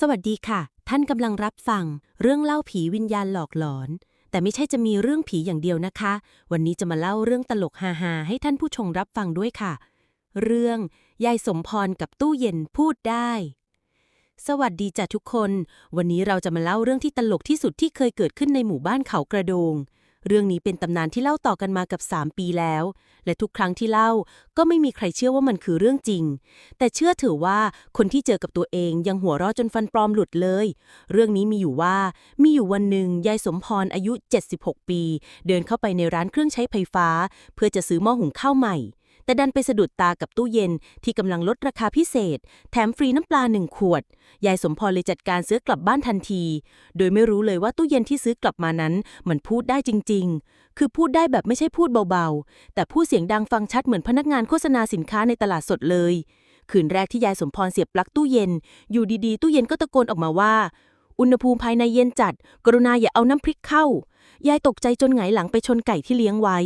สวัสดีค่ะ ท่านกำลังรับฟัง เรื่องเล่าผีวิญญาณหลอกหลอน แต่ไม่ใช่จะมีเรื่องผีอย่างเดียวนะคะ วันนี้จะมาเล่าเรื่องตลกฮาๆให้ท่านผู้ชมรับฟังด้วยค่ะ เรื่องยายสมพรกับตู้เย็นพูดได้ สวัสดีจ้ะทุกคน วันนี้เราจะมาเล่าเรื่องที่ตลกที่สุดที่เคยเกิดขึ้นในหมู่บ้านเขากระโดง เรื่องนี้เป็นตำนานที่เล่าต่อกันมากับ 3 ปีแล้ว และทุกครั้งที่เล่าก็ไม่มีใครเชื่อว่ามันคือเรื่องจริง แต่เชื่อเถือะว่าคนที่เจอกับตัวเองยังหัวเราะจนฟันปลอมหลุดเลย เรื่องนี้มีอยู่ว่ามีอยู่วันหนึ่งยายสมพรอายุ 76 ปี เดินเข้าไปในร้านเครื่องใช้ไฟฟ้า เพื่อจะซื้อหม้อหุงข้าวใหม่ แต่ดันไปสะดุดตากับตู้เย็นที่กำลังลดราคาพิเศษ แถมฟรีน้ำปลาหนึ่งขวด ยายสมพรเลยจัดการซื้อกลับบ้านทันที โดยไม่รู้เลยว่าตู้เย็นที่ซื้อกลับมานั้น มันพูดได้จริง ๆ คือพูดได้แบบไม่ใช่พูดเบาๆ แต่พูดเสียงดังฟังชัดเหมือนพนักงานโฆษณาสินค้าในตลาดสดเลย คืนแรกที่ยายสมพรเสียบปลั๊กตู้เย็น อยู่ดีๆ ตู้เย็นก็ตะโกนออกมาว่า อุณหภูมิภายในเย็นจัด กรุณาอย่าเอาน้ำพริกเข้า ยายตกใจจนหงหลังไปชนไก่ที่เลี้ยงไว้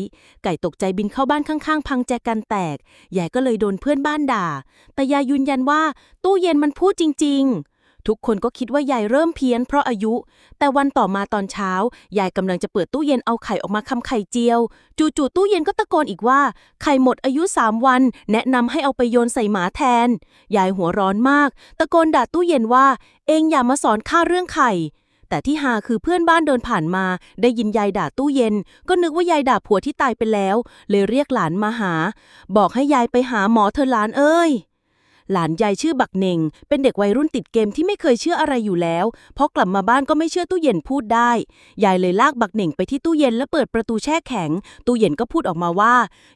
ไก่ตกใจบินเข้าบ้านข้างๆ พังแจกันแตก ยายก็เลยโดนเพื่อนบ้านด่า แต่ยายยืนยันว่า ตู้เย็นมันพูดจริง ๆทุกคนก็คิดว่ายายเริ่มเพี้ยนเพราะอายุ แต่วันต่อมาตอนเช้า ยายกำลังจะเปิดตู้เย็นเอาไข่ออกมาคำไข่เจียว จู่ๆตู้เย็นก็ตะโกนอีกว่า ไข่หมดอายุ 3 วัน แนะนำให้เอาไปโยนใส่หมาแทน ยายหัวร้อนมาก ตะโกนด่าตู้เย็นว่า เองอย่ามาสอนข้าเรื่องไข่ แต่ที่หาคือเพื่อนบ้านเดินผ่านมา ได้ยินยายด่าตู้เย็น ก็นึกว่ายายด่าผัวที่ตายไปแล้ว เลยเรียกหลานมาหา บอกให้ยายไปหาหมอเธอหลานเอ้ยหลานยายชื่อบักเน่ง เป็นเด็กวัยรุ่นติดเกมที่ไม่เคยเชื่ออะไรอยู่แล้วเพราะกลับมาบ้านก็ไม่เชื่อตู้เย็นพูดได้ ยายเลยลากบักเน่งไปที่ตู้เย็นและเปิดประตูแช่แข็ง ตู้เย็นก็พูดออกมาว่า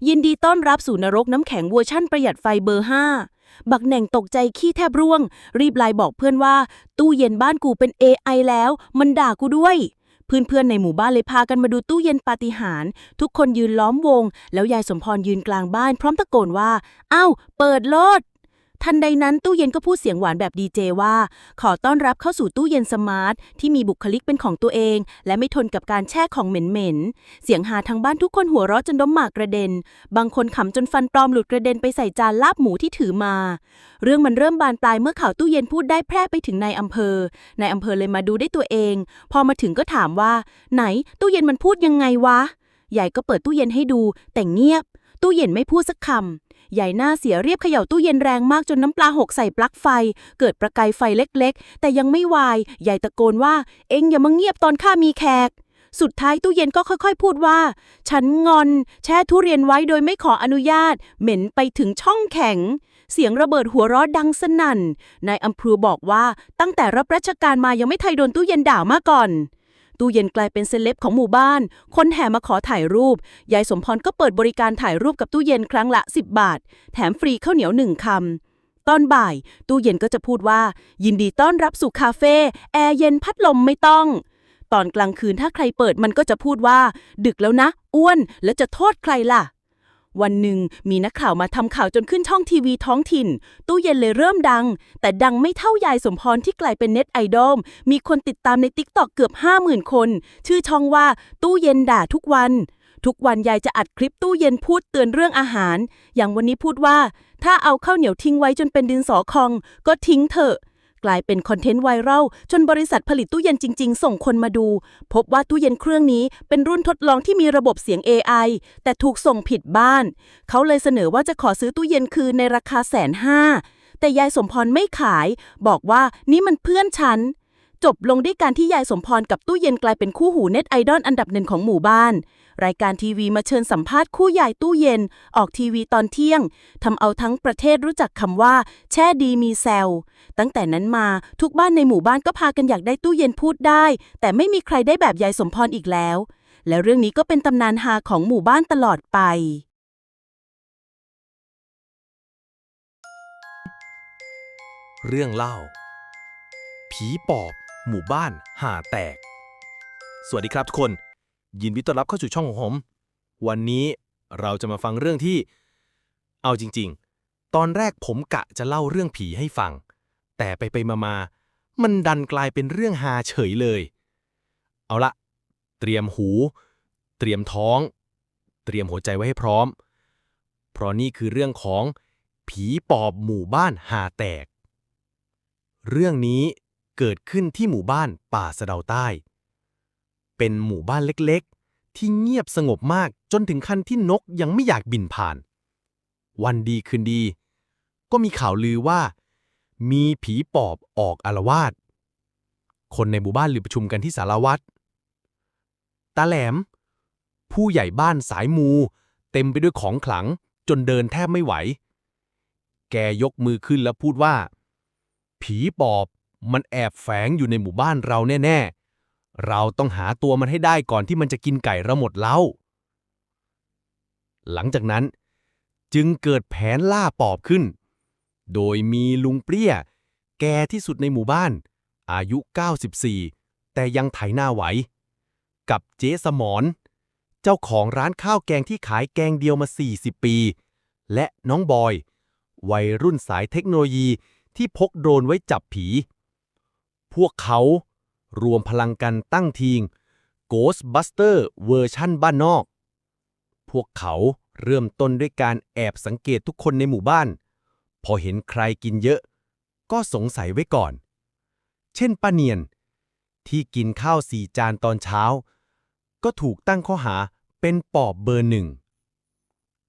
ยินดีต้อนรับสู่นรกน้ำแข็งเวอร์ชั่นประหยัดไฟเบอร์5 บักเน่งตกใจขี้แทบร่วง รีบไลน์บอกเพื่อนว่า ตู้เย็นบ้านกูเป็น AI แล้ว มันด่ากูด้วย เพื่อนๆในหมู่บ้านเลยพากันมาดูตู้เย็นปาฏิหาริย์ทุกคนยืนล้อมวง แล้วยายสมพรยืนกลางบ้านพร้อมตะโกนว่าเอ้าเปิดโลด ทันใดนั้นตู้เย็นก็พูดเสียงหวานแบบดีเจว่า ขอต้อนรับเข้าสู่ตู้เย็นสมาร์ท ที่มีบุคลิกเป็นของตัวเอง และไม่ทนกับการแช่ของเหม็นๆ เสียงหาทางบ้านทุกคนหัวเราะจนดมหมากกระเด็น บางคนขำจนฟันปลอมหลุดกระเด็นไปใส่จานลาบหมูที่ถือมา เรื่องมันเริ่มบานปลายเมื่อข่าวตู้เย็นพูดได้แพร่ไปถึงในายอำเภอนายอำเภอเลยมาดูได้ตัวเอง พอมาถึงก็ถามว่า ไหน ตู้เย็นมันพูดยังไงวะยายก็เปิดตู้เย็นให้ดู แต่เงียบ ตู้เย็นไม่พูดสักคำ ยายหน้าเสียเรียบเขย่าตู้เย็นแรงมากจนน้ำปลาหกใส่ปลั๊กไฟ เกิดประกายไฟเล็กๆ แต่ยังไม่วายยายตะโกนว่า เอ็งอย่ามาเงียบตอนข้ามีแขก สุดท้ายตู้เย็นก็ค่อยๆ พูดว่า ฉันงอน แช่ทุเรียนไว้โดยไม่ขออนุญาต เหม็นไปถึงช่องแข็ง เสียงระเบิดหัวเราะดังสนั่น นายอัมพรูบอกว่าตั้งแต่รับราชการมายังไม่เคยโดนตู้เย็นด่ามาก่อน ตู้เย็นกลายเป็นเซเลบของหมู่บ้าน คนแห่มาขอถ่ายรูป ยายสมพรก็เปิดบริการถ่ายรูปกับตู้เย็นครั้งละ 10 บาท แถมฟรีข้าวเหนียวหนึ่งคำตอนบ่าย ตู้เย็นก็จะพูดว่า ยินดีต้อนรับสู่คาเฟ่แอร์เย็นพัดลมไม่ต้อง ตอนกลางคืนถ้าใครเปิดมันก็จะพูดว่า ดึกแล้วนะ อ้วน แล้วจะโทษใครล่ะ วันหนึ่งมีนักข่าวมาทำข่าวจนขึ้นช่องทีวีท้องถิ่น ตู้เย็นเลยเริ่มดัง แต่ดังไม่เท่ายายสมพรที่กลายเป็นเน็ตไอดอลมีคนติดตามในติ๊กตอกเกือบ 50,000 คน ชื่อช่องว่าตู้เย็นด่าทุกวัน ทุกวันยายจะอัดคลิปตู้เย็นพูดเตือนเรื่องอาหาร อย่างวันนี้พูดว่า ถ้าเอาข้าวเหนียวทิ้งไว้จนเป็นดินสอคอง ก็ทิ้งเถอะ กลายเป็นคอนเทนต์ไวรัลจนบริษัทผลิตตู้เย็นจริง ๆ ส่งคนมาดู พบว่าตู้เย็นเครื่องนี้เป็นรุ่นทดลองที่มีระบบเสียง AI แต่ถูกส่งผิดบ้าน เขาเลยเสนอว่าจะขอซื้อตู้เย็นคืนในราคาแสนห้าแต่ยายสมพรไม่ขาย บอกว่านี่มันเพื่อนฉัน จบลงด้วยการที่ยายสมพรกับตู้เย็นกลายเป็นคู่หูเน็ตไอดอลอันดับหนึ่งของหมู่บ้าน รายการทีวีมาเชิญสัมภาษณ์คู่ยายตู้เย็น ออกทีวีตอนเที่ยงทำเอาทั้งประเทศรู้จักคำว่า แช่ดีมีแซลตั้งแต่นั้นมาทุกบ้านในหมู่บ้านก็พากันอยากได้ตู้เย็นพูดได้ แต่ไม่มีใครได้แบบยายสมพรอีกแล้ว และเรื่องนี้ก็เป็นตำนานฮาของหมู่บ้านตลอดไปเรื่องเล่า ผีปอบ หมู่บ้านห่าแตก สวัสดีครับทุกคน ยินดีต้อนรับเข้าสู่ช่องของผม วันนี้เราจะมาฟังเรื่องที่ เอาจริง ๆ ตอนแรกผมกะจะเล่าเรื่องผีให้ฟัง แต่ไปไปมามาๆมันดันกลายเป็นเรื่องฮาเฉยเลย เอาละเตรียมหู เตรียมท้อง เตรียมหัวใจไว้ให้พร้อม เพราะนี่คือเรื่องของผีปอบหมู่บ้านหาแตก เรื่องนี้ เกิดขึ้นที่หมู่บ้านป่าสะเดาใต้ เป็นหมู่บ้านเล็กๆ ที่เงียบสงบมากจนถึงขั้นที่นกยังไม่อยากบินผ่าน วันดีคืนดี ก็มีข่าวลือว่า มีผีปอบออกอารวาสคนในหมู่บ้านลือประชุมกันที่สารวัตรตาแหลม ผู้ใหญ่บ้านสายมู เต็มไปด้วยของขลังจนเดินแทบไม่ไหว แกยกมือขึ้นแล้วพูดว่า ผีปอบ มันแอบแฝงอยู่ในหมู่บ้านเราแน่ ๆ เราต้องหาตัวมันให้ได้ก่อนที่มันจะกินไก่เราหมดเล่า หลังจากนั้น จึงเกิดแผนล่าปอบขึ้น โดยมีลุงเปรี้ย แกที่สุดในหมู่บ้าน อายุ 94 แต่ยังไถหน้าไหว กับเจ๊สมอนเจ้าของร้านข้าวแกงที่ขายแกงเดียวมา 40 ปี และน้องบอย วัยรุ่นสายเทคโนโลยีที่พกโดรนไว้จับผี พวกเขารวมพลังกันตั้งทีง Ghostbuster เวอร์ชั่นบ้านนอก พวกเขาเริ่มต้นด้วยการแอบสังเกตทุกคนในหมู่บ้าน พอเห็นใครกินเยอะ ก็สงสัยไว้ก่อน เช่นป้าเนียน ที่กินข้าวสี่จานตอนเช้า ก็ถูกตั้งข้อหาเป็นปอบเบอร์หนึ่ง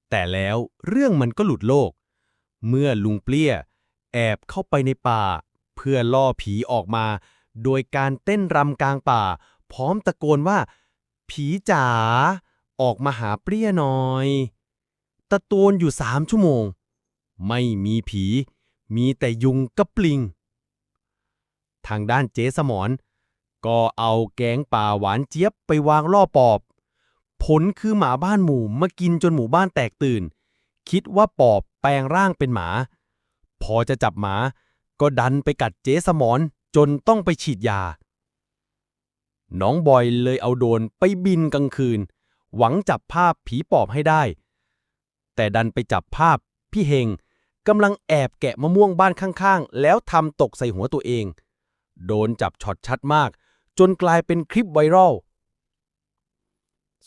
แต่แล้วเรื่องมันก็หลุดโลก เมื่อลุงเปลี้ย แอบเข้าไปในป่า พื่อล่อผีออกมา โดยการเต้นรำกลางป่า พร้อมตะโกนว่า ผีจ๋าออกมาหาเปรี้ยหน่อย ตะโกนอยู่สามชั่วโมง ไม่มีผี มีแต่ยุงกับปลิง ทางด้านเจ๊สมอน ก็เอาแกงป่าหวานเจี๊ยบไปวางล่อปอบ ผลคือหมาบ้านหมู่มากินจนหมู่บ้านแตกตื่น คิดว่าปอบแปลงร่างเป็นหมา พอจะจับหมา ก็ดันไปกัดเจ๊สมอนจนต้องไปฉีดยา น้องบอยเลยเอาโดรนไปบินกลางคืน หวังจับภาพผีปอบให้ได้ แต่ดันไปจับภาพพี่เฮงกำลังแอบแกะมะม่วงบ้านข้างๆ แล้วทำตกใส่หัวตัวเอง โดนจับช็อตชัดมาก จนกลายเป็นคลิปไวรัล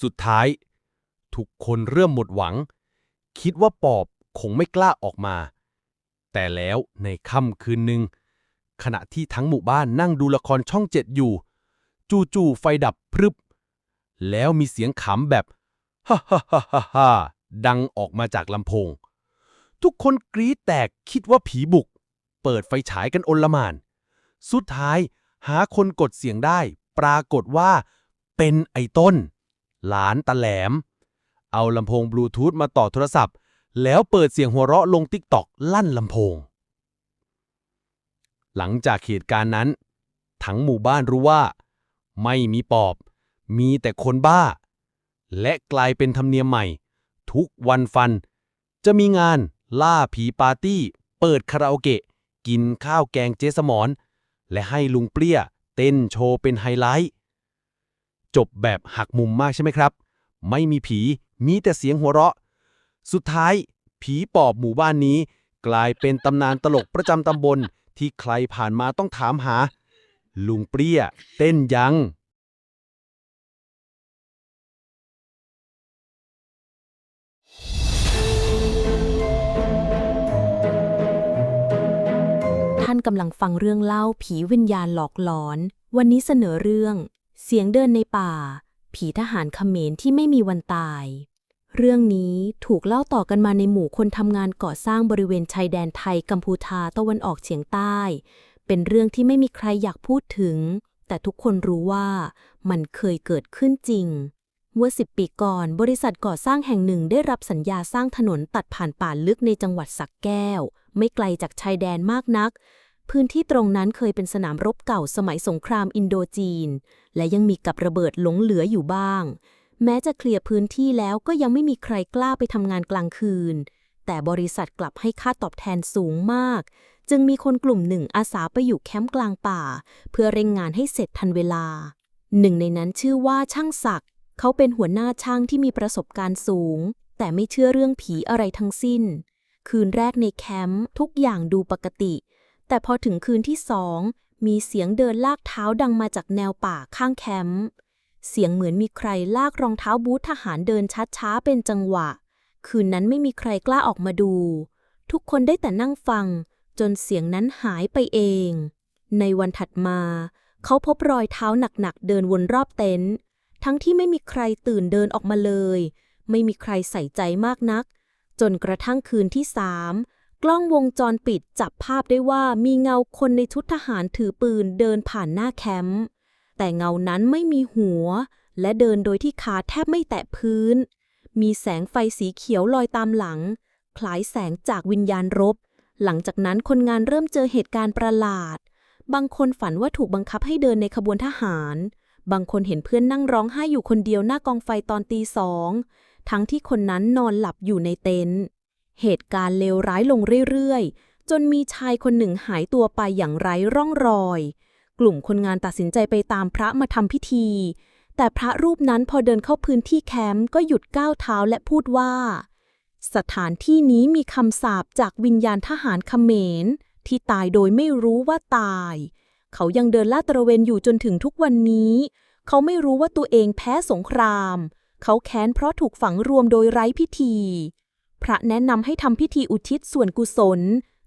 สุดท้าย ทุกคนเริ่มหมดหวัง คิดว่าปอบคงไม่กล้าออกมา แต่แล้วในค่ำคืนหนึ่งขณะที่ทั้งหมู่บ้านนั่งดูละครช่องเจ็ดอยู่ จู่ๆไฟดับพรึบ แล้วมีเสียงขำแบบฮ่าฮ่าฮ่าฮ่าดังออกมาจากลำโพง ทุกคนกรี๊ดแตกคิดว่าผีบุก เปิดไฟฉายกันอนละมาน สุดท้ายหาคนกดเสียงได้ ปรากฏว่า เป็นไอ้ต้น หลานตาแหลม เอาลำโพงบลูทูธมาต่อโทรศัพท์ แล้วเปิดเสียงหัวเราะลงติ๊กตอกลั่นลำโพง หลังจากเหตุการณ์นั้น ทั้งหมู่บ้านรู้ว่า ไม่มีปอบ มีแต่คนบ้า และกลายเป็นธรรมเนียมใหม่ ทุกวันฟัน จะมีงานล่าผีปาร์ตี้ เปิดคาราโอเกะ กินข้าวแกงเจสมอน และให้ลุงเปรี้ย เต้นโชว์เป็นไฮไลท์ จบแบบหักมุมมากใช่ไหมครับ ไม่มีผี มีแต่เสียงหัวเราะ สุดท้าย ผีปอบหมู่บ้านนี้ กลายเป็นตำนานตลกประจำตำบล ที่ใครผ่านมาต้องถามหา ลุงเปรี้ย เต้นยังท่านกำลังฟังเรื่องเล่าผีวิญญาณหลอกหลอน วันนี้เสนอเรื่อง เสียงเดินในป่า ผีทหารเขมรที่ไม่มีวันตาย เรื่องนี้ถูกเล่าต่อกันมาในหมู่คนทำงานก่อสร้างบริเวณชายแดนไทยกัมพูชาตะวันออกเฉียงใต้ เป็นเรื่องที่ไม่มีใครอยากพูดถึง แต่ทุกคนรู้ว่ามันเคยเกิดขึ้นจริง เมื่อสิบปีก่อนบริษัทก่อสร้างแห่งหนึ่งได้รับสัญญาสร้างถนนตัดผ่านป่าลึกในจังหวัดสักแก้ว ไม่ไกลจากชายแดนมากนัก พื้นที่ตรงนั้นเคยเป็นสนามรบเก่าสมัยสงครามอินโดจีน และยังมีกับระเบิดหลงเหลืออยู่บ้าง แม้จะเคลียร์พื้นที่แล้วก็ยังไม่มีใครกล้าไปทำงานกลางคืน แต่บริษัทกลับให้ค่าตอบแทนสูงมาก จึงมีคนกลุ่มหนึ่งอาสาไปอยู่แคมป์กลางป่า เพื่อเร่งงานให้เสร็จทันเวลา หนึ่งในนั้นชื่อว่าช่างศักดิ์เขาเป็นหัวหน้าช่างที่มีประสบการณ์สูง แต่ไม่เชื่อเรื่องผีอะไรทั้งสิ้น คืนแรกในแคมป์ทุกอย่างดูปกติ แต่พอถึงคืนที่สองมีเสียงเดินลากเท้าดังมาจากแนวป่าข้างแคมป์ เสียงเหมือนมีใครลากรองเท้าบูททหารเดินช้าๆเป็นจังหวะ คืนนั้นไม่มีใครกล้าออกมาดู ทุกคนได้แต่นั่งฟัง จนเสียงนั้นหายไปเอง ในวันถัดมา เขาพบรอยเท้าหนักๆเดินวนรอบเต็นท์ทั้งที่ไม่มีใครตื่นเดินออกมาเลย ไม่มีใครใส่ใจมากนัก จนกระทั่งคืนที่สามกล้องวงจรปิดจับภาพได้ว่ามีเงาคนในชุดทหารถือปืนเดินผ่านหน้าแคมป์ แต่เงานั้นไม่มีหัว และเดินโดยที่ขาแทบไม่แตะพื้น มีแสงไฟสีเขียวลอยตามหลัง คล้ายแสงจากวิญญาณรบ หลังจากนั้นคนงานเริ่มเจอเหตุการณ์ประหลาด บางคนฝันว่าถูกบังคับให้เดินในขบวนทหาร บางคนเห็นเพื่อนนั่งร้องไห้อยู่คนเดียวหน้ากองไฟตอนตีสอง ทั้งที่คนนั้นนอนหลับอยู่ในเต็นท์ เหตุการณ์เลวร้ายลงเรื่อยๆ จนมีชายคนหนึ่งหายตัวไปอย่างไร้ร่องรอย กลุ่มคนงานตัดสินใจไปตามพระมาทำพิธี แต่พระรูปนั้นพอเดินเข้าพื้นที่แคมป์ก็หยุดก้าวเท้าและพูดว่า สถานที่นี้มีคำสาปจากวิญญาณทหารเขมร ที่ตายโดยไม่รู้ว่าตาย เขายังเดินลาดตระเวนอยู่จนถึงทุกวันนี้ เขาไม่รู้ว่าตัวเองแพ้สงคราม เขาแค้นเพราะถูกฝังรวมโดยไร้พิธี พระแนะนำให้ทำพิธีอุทิศส่วนกุศล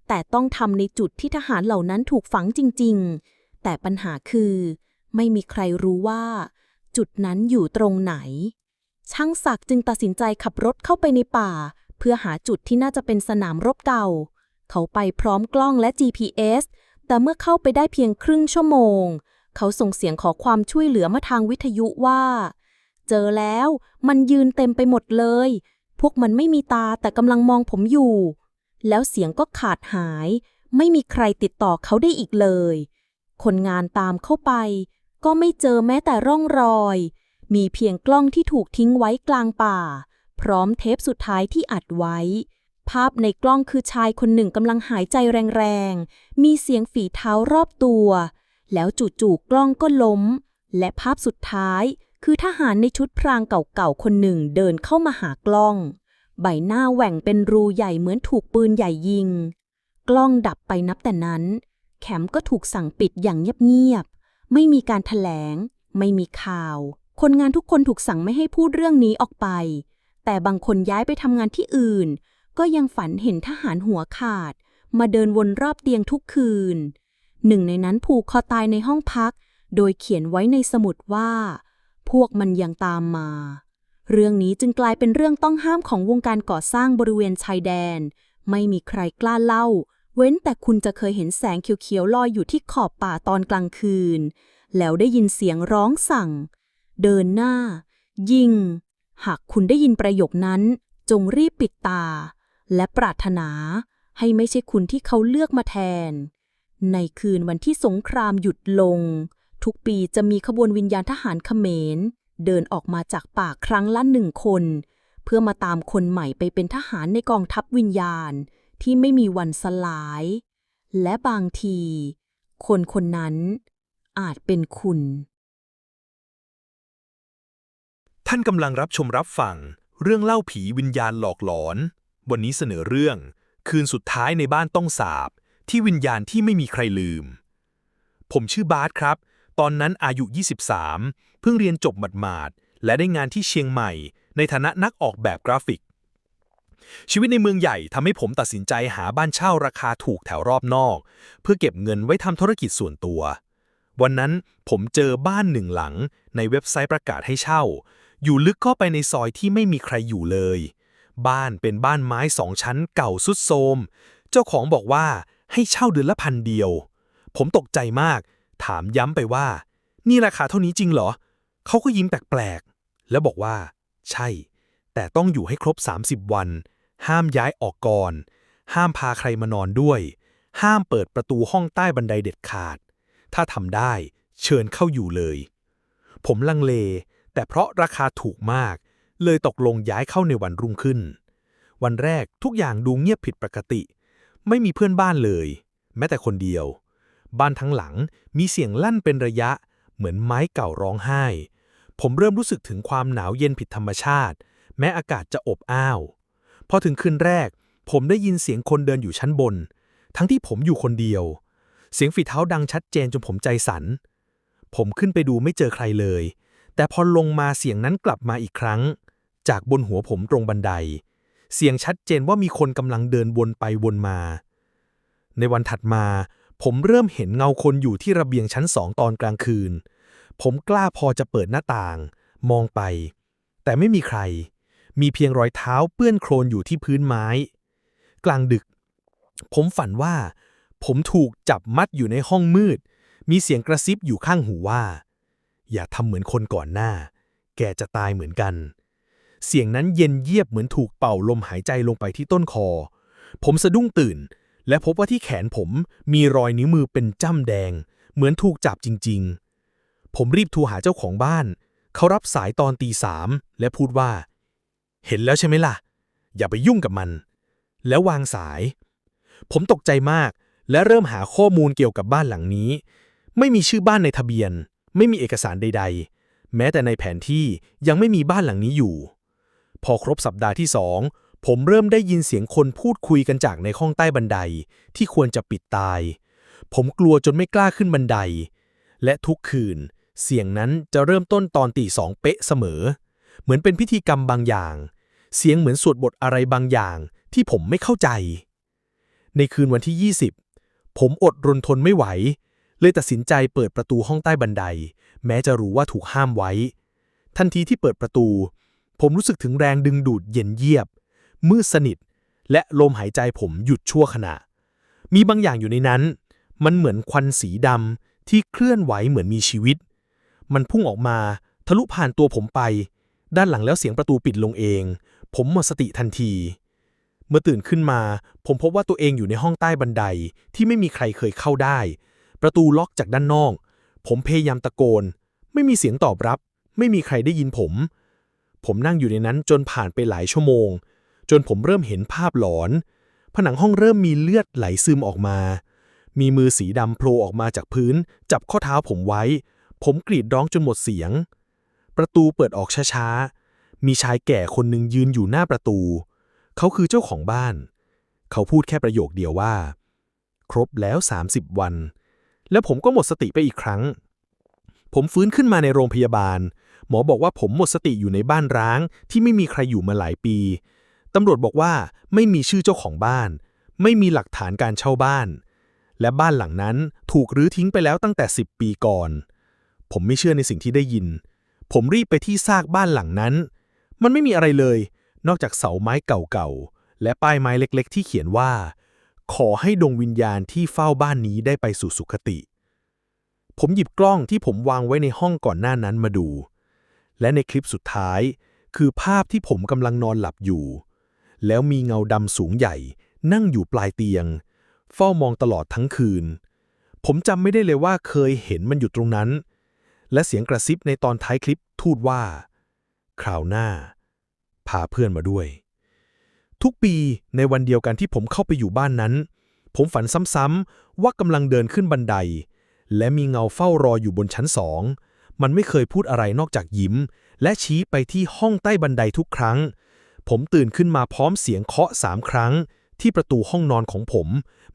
แต่ต้องทำในจุดที่ทหารเหล่านั้นถูกฝังจริง ๆ แต่ปัญหาคือ ไม่มีใครรู้ว่า จุดนั้นอยู่ตรงไหน ช่างศักดิ์จึงตัดสินใจขับรถเข้าไปในป่า เพื่อหาจุดที่น่าจะเป็นสนามรบเก่า เขาไปพร้อมกล้องและ GPS แต่เมื่อเข้าไปได้เพียงครึ่งชั่วโมง เขาส่งเสียงขอความช่วยเหลือมาทางวิทยุว่า เจอแล้วมันยืนเต็มไปหมดเลย พวกมันไม่มีตาแต่กำลังมองผมอยู่ แล้วเสียงก็ขาดหาย ไม่มีใครติดต่อเขาได้อีกเลย คนงานตามเข้าไป ก็ไม่เจอแม้แต่ร่องรอย มีเพียงกล้องที่ถูกทิ้งไว้กลางป่า พร้อมเทปสุดท้ายที่อัดไว้ ภาพในกล้องคือชายคนหนึ่งกำลังหายใจแรงๆ มีเสียงฝีเท้ารอบตัว แล้วจู่ๆกล้องก็ล้ม และภาพสุดท้ายคือทหารในชุดพรางเก่าๆ คนหนึ่งเดินเข้ามาหากล้อง ใบหน้าแหว่งเป็นรูใหญ่เหมือนถูกปืนใหญ่ยิง กล้องดับไปนับแต่นั้น แคมป์ก็ถูกสั่งปิดอย่างเงียบๆ ไม่มีการถแถลง ไม่มีข่าว คนงานทุกคนถูกสั่งไม่ให้พูดเรื่องนี้ออกไป แต่บางคนย้ายไปทำงานที่อื่น ก็ยังฝันเห็นทหารหัวขาด มาเดินวนรอบเตียงทุกคืน หนึ่งในนั้นผูกคอตายในห้องพัก โดยเขียนไว้ในสมุดว่า พวกมันยังตามมา เรื่องนี้จึงกลายเป็นเรื่องต้องห้ามของวงการก่อสร้างบริเวณชายแดน ไม่มีใครกล้าเล่า เว้นแต่คุณจะเคยเห็นแสงเขียวๆลอยอยู่ที่ขอบป่าตอนกลางคืน แล้วได้ยินเสียงร้องสั่ง เดินหน้า ยิง หากคุณได้ยินประโยคนั้น จงรีบปิดตา และปรารถนาให้ไม่ใช่คุณที่เขาเลือกมาแทน ในคืนวันที่สงครามหยุดลง ทุกปีจะมีขบวนวิญญาณทหารเขมร เดินออกมาจากป่าครั้งละหนึ่งคน เพื่อมาตามคนใหม่ไปเป็นทหารในกองทัพวิญญาณ ที่ไม่มีวันสลาย และบางที คนคนนั้นอาจเป็นคุณ ท่านกำลังรับชมรับฟัง เรื่องเล่าผีวิญญาณหลอกหลอน วันนี้เสนอเรื่อง คืนสุดท้ายในบ้านต้องสาบ ที่วิญญาณที่ไม่มีใครลืม ผมชื่อบาสครับ ตอนนั้นอายุ 23 เพิ่งเรียนจบหมาดๆและได้งานที่เชียงใหม่ ในฐานะนักออกแบบกราฟิก ชีวิตในเมืองใหญ่ทำให้ผมตัดสินใจหาบ้านเช่าราคาถูกแถวรอบนอก เพื่อเก็บเงินไว้ทำธุรกิจส่วนตัว วันนั้นผมเจอบ้านหนึ่งหลัง ในเว็บไซต์ประกาศให้เช่า อยู่ลึกเข้าไปในซอยที่ไม่มีใครอยู่เลย บ้านเป็นบ้านไม้สองชั้นเก่าสุดโทรมเจ้าของบอกว่าให้เช่าเดือนละพันเดียว ผมตกใจมาก ถามย้ำไปว่า นี่ราคาเท่านี้จริงเหรอ เขาก็ยิ้มแปลกๆ แล้วบอกว่า ใช่ แต่ต้องอยู่ให้ครบ 30 วัน ห้ามย้ายออกก่อน ห้ามพาใครมานอนด้วย ห้ามเปิดประตูห้องใต้บันไดเด็ดขาด ถ้าทำได้เชิญเข้าอยู่เลย ผมลังเล แต่เพราะราคาถูกมาก เลยตกลงย้ายเข้าในวันรุ่งขึ้น วันแรกทุกอย่างดูเงียบผิดปกติ ไม่มีเพื่อนบ้านเลย แม้แต่คนเดียว บ้านทั้งหลังมีเสียงลั่นเป็นระยะ เหมือนไม้เก่าร้องไห้ ผมเริ่มรู้สึกถึงความหนาวเย็นผิดธรรมชาติ แม้อากาศจะอบอ้าว พอถึงคืนแรก ผมได้ยินเสียงคนเดินอยู่ชั้นบน ทั้งที่ผมอยู่คนเดียว เสียงฝีเท้าดังชัดเจนจนผมใจสั่น ผมขึ้นไปดูไม่เจอใครเลย แต่พอลงมาเสียงนั้นกลับมาอีกครั้ง จากบนหัวผมตรงบันได เสียงชัดเจนว่ามีคนกำลังเดินวนไปวนมา ในวันถัดมา ผมเริ่มเห็นเงาคนอยู่ที่ระเบียงชั้นสองตอนกลางคืน ผมกล้าพอจะเปิดหน้าต่าง มองไป แต่ไม่มีใคร มีเพียงรอยเท้าเปื้อนโคลนอยู่ที่พื้นไม้ กลางดึก ผมฝันว่า ผมถูกจับมัดอยู่ในห้องมืด มีเสียงกระซิบอยู่ข้างหูว่า อย่าทำเหมือนคนก่อนหน้า แกจะตายเหมือนกัน เสียงนั้นเย็นเยียบเหมือนถูกเป่าลมหายใจลงไปที่ต้นคอ ผมสะดุ้งตื่น และพบว่าที่แขนผมมีรอยนิ้วมือเป็นจ้ำแดง เหมือนถูกจับจริง ๆ ผมรีบโทรหาเจ้าของบ้าน เขารับสายตอนตีสามและพูดว่า เห็นแล้วใช่ไหมล่ะ อย่าไปยุ่งกับมัน แล้ววางสาย ผมตกใจมากและเริ่มหาข้อมูลเกี่ยวกับบ้านหลังนี้ ไม่มีชื่อบ้านในทะเบียน ไม่มีเอกสารใด ๆ แม้แต่ในแผนที่ยังไม่มีบ้านหลังนี้อยู่ พอครบสัปดาห์ที่สองผมเริ่มได้ยินเสียงคนพูดคุยกันจากในห้องใต้บันไดที่ควรจะปิดตาย ผมกลัวจนไม่กล้าขึ้นบันได และทุกคืน เสียงนั้นจะเริ่มต้นตอนตีสองเป๊ะเสมอ เหมือนเป็นพิธีกรรมบางอย่าง เสียงเหมือนสวดบทอะไรบางอย่างที่ผมไม่เข้าใจ ในคืนวันที่ 20 ผมอดรนทนไม่ไหว เลยตัดสินใจเปิดประตูห้องใต้บันได แม้จะรู้ว่าถูกห้ามไว้ ทันทีที่เปิดประตู ผมรู้สึกถึงแรงดึงดูดเย็นเยียบ มืดสนิท และลมหายใจผมหยุดชั่วขณะ มีบางอย่างอยู่ในนั้น มันเหมือนควันสีดำที่เคลื่อนไหวเหมือนมีชีวิต มันพุ่งออกมาทะลุผ่านตัวผมไป ด้านหลังแล้วเสียงประตูปิดลงเอง ผมหมดสติทันที เมื่อตื่นขึ้นมา ผมพบว่าตัวเองอยู่ในห้องใต้บันไดที่ไม่มีใครเคยเข้าได้ ประตูล็อกจากด้านนอก ผมพยายามตะโกน ไม่มีเสียงตอบรับ ไม่มีใครได้ยินผม ผมนั่งอยู่ในนั้นจนผ่านไปหลายชั่วโมง จนผมเริ่มเห็นภาพหลอน ผนังห้องเริ่มมีเลือดไหลซึมออกมา มีมือสีดำโผล่ออกมาจากพื้น จับข้อเท้าผมไว้ ผมกรีดร้องจนหมดเสียง ประตูเปิดออกช้าๆ มีชายแก่คนหนึ่งยืนอยู่หน้าประตู เขาคือเจ้าของบ้าน เขาพูดแค่ประโยคเดียวว่า ครบแล้ว 30 วัน แล้วผมก็หมดสติไปอีกครั้ง ผมฟื้นขึ้นมาในโรงพยาบาล หมอบอกว่าผมหมดสติอยู่ในบ้านร้าง ที่ไม่มีใครอยู่มาหลายปี ตำรวจบอกว่าไม่มีชื่อเจ้าของบ้าน ไม่มีหลักฐานการเช่าบ้าน และบ้านหลังนั้นถูกรื้อทิ้งไปแล้วตั้งแต่ 10 ปีก่อน ผมไม่เชื่อในสิ่งที่ได้ยิน ผมรีบไปที่ซากบ้านหลังนั้น มันไม่มีอะไรเลย นอกจากเสาไม้เก่าๆ และป้ายไม้เล็กๆ ที่เขียนว่า ขอให้ดวงวิญญาณที่เฝ้าบ้านนี้ได้ไปสู่สุคติ ผมหยิบกล้องที่ผมวางไว้ในห้องก่อนหน้านั้นมาดู และในคลิปสุดท้าย คือภาพที่ผมกำลังนอนหลับอยู่ แล้วมีเงาดำสูงใหญ่ นั่งอยู่ปลายเตียง เฝ้ามองตลอดทั้งคืน ผมจำไม่ได้เลยว่าเคยเห็นมันอยู่ตรงนั้น และเสียงกระซิบในตอนท้ายคลิปทูดว่า คราวหน้า พาเพื่อนมาด้วย ทุกปีในวันเดียวกันที่ผมเข้าไปอยู่บ้านนั้น ผมฝันซ้ำๆว่ากำลังเดินขึ้นบันได และมีเงาเฝ้ารออยู่บนชั้นสอง มันไม่เคยพูดอะไรนอกจากยิ้ม และชี้ไปที่ห้องใต้บันไดทุกครั้ง ผมตื่นขึ้นมาพร้อมเสียงเคาะสามครั้ง ที่ประตูห้องนอนของผม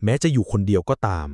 แม้จะอยู่คนเดียวก็ตาม